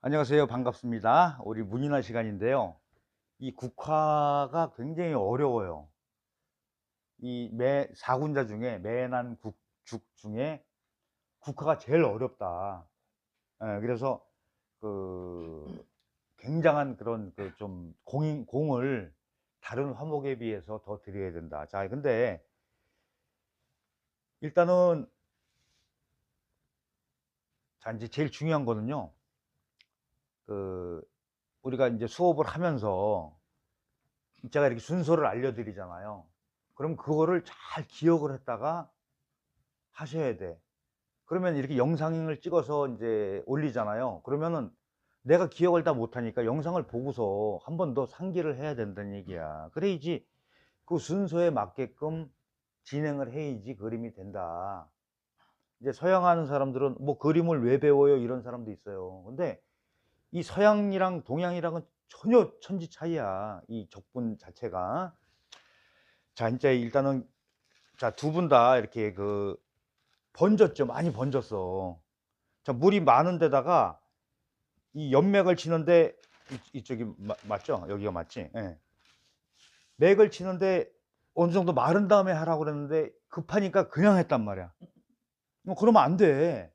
안녕하세요. 반갑습니다. 우리 문인화 시간인데요. 이 국화가 굉장히 어려워요. 이 매, 사군자 중에 매난 국죽 중에 국화가 제일 어렵다. 예, 그래서 그 굉장한 그런 그 좀 공인, 공을 다른 화목에 비해서 더 드려야 된다. 자, 근데 일단은 자, 이제 제일 중요한 거는요. 그 우리가 이제 수업을 하면서 제가 이렇게 순서를 알려드리잖아요. 그럼 그거를 잘 기억을 했다가 하셔야 돼. 그러면 이렇게 영상을 찍어서 이제 올리잖아요. 그러면은 내가 기억을 다 못하니까 영상을 보고서 한 번 더 상기를 해야 된다는 얘기야. 그래야지 그 순서에 맞게끔 진행을 해야지 그림이 된다. 이제 서양하는 사람들은 뭐 그림을 왜 배워요? 이런 사람도 있어요. 근데 이 서양이랑 동양이랑은 전혀 천지 차이야. 이 적분 자체가. 자, 이제 일단은 자, 두 분 다 이렇게 그 번졌죠. 많이 번졌어. 자, 물이 많은 데다가 이 연맥을 치는데 이, 쪽이 맞죠? 여기가 맞지? 예. 맥을 치는데 어느 정도 마른 다음에 하라고 그랬는데 급하니까 그냥 했단 말이야. 어, 그러면 안 돼.